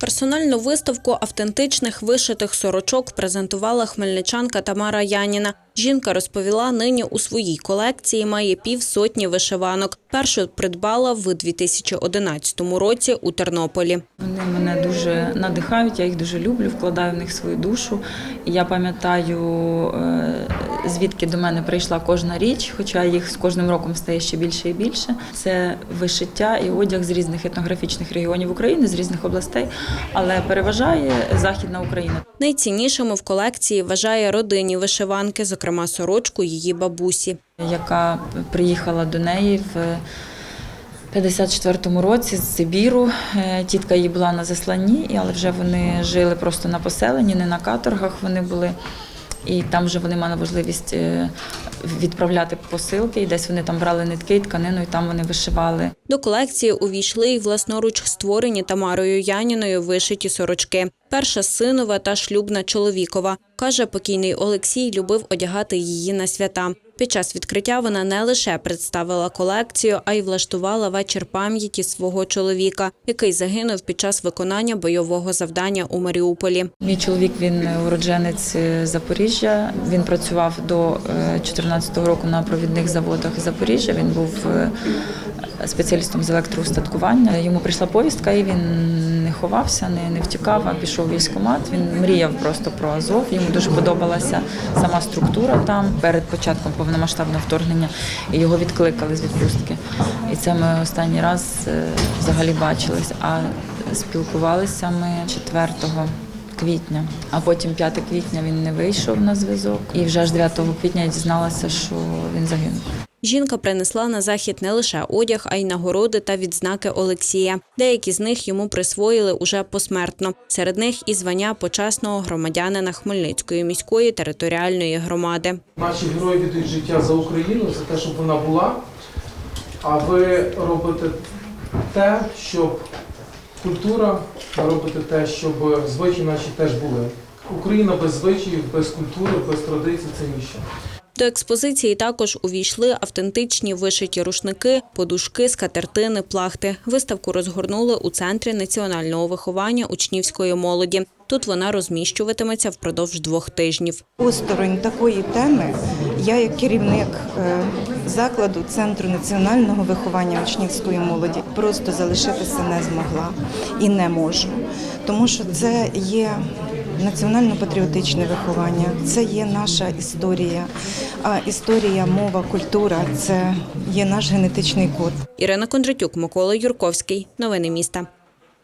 Персональну виставку автентичних вишитих сорочок презентувала хмельничанка Тамара Яніна. Жінка розповіла, нині у своїй колекції має півсотні вишиванок. Першу придбала в 2011 році у Тернополі. Вони мене дуже надихають, я їх дуже люблю, вкладаю в них свою душу. Я пам'ятаю, е, звідки до мене прийшла кожна річ, хоча їх з кожним роком стає ще більше і більше. Це вишиття і одяг з різних етнографічних регіонів України, з різних областей, але переважає Західна Україна. Найціннішими в колекції вважає родинні вишиванки, зокрема сорочку її бабусі. Яка приїхала до неї в 54-му році з Сибіру. Е, Тітка її була на засланні, але вже вони жили просто на поселенні, не на каторгах вони були. І там вже вони мали можливість е, відправляти посилки, і десь вони там брали нитки і тканину, і там вони вишивали. До колекції увійшли й власноруч створені Тамарою Яніною вишиті сорочки. Перша синова та шлюбна чоловікова. Каже, покійний Олексій любив одягати її на свята. Під час відкриття вона не лише представила колекцію, а й влаштувала вечір пам'яті свого чоловіка, який загинув під час виконання бойового завдання у Маріуполі. Мій чоловік він уродженець е, Запоріжжя. Він працював до 2014 року на провідних заводах Запоріжжя. Він був е, спеціалістом з електроустаткування. Йому прийшла повістка, і він не ховався, не, не втікав, а пішов в військкомат. Він мріяв просто про Азов. Йому дуже подобалася сама структура там перед початком повномасштабного вторгнення. Його відкликали з відпустки. І це ми останній раз е, взагалі бачились. А спілкувалися ми 4 квітня, а потім 5 квітня він не вийшов на зв'язок. І вже аж 9 квітня я дізналася, що він загинув. Жінка принесла на захід не лише одяг, а й нагороди та відзнаки Олексія. Деякі з них йому присвоїли уже посмертно. Серед них і звання почесного громадянина Хмельницької міської територіальної громади. Наші герої віддають життя за Україну, за те, щоб вона була. А ви робите те, щоб культура, робите те, щоб звичаї наші теж були. Україна без звичаїв, без культури, без традицій це ніщо. До експозиції також увійшли автентичні вишиті рушники, подушки, скатертини, плахти. Виставку розгорнули у центрі національного виховання учнівської молоді. Тут вона розміщуватиметься впродовж двох тижнів. Осторонь такої теми я, як керівник е, закладу Центру національного виховання учнівської молоді, просто залишитися не змогла і не можу, тому що це є національно-патріотичне виховання, це є наша історія. А історія, мова, культура це є наш генетичний код. Ірина Кондратюк, Микола Юрковський. Новини міста.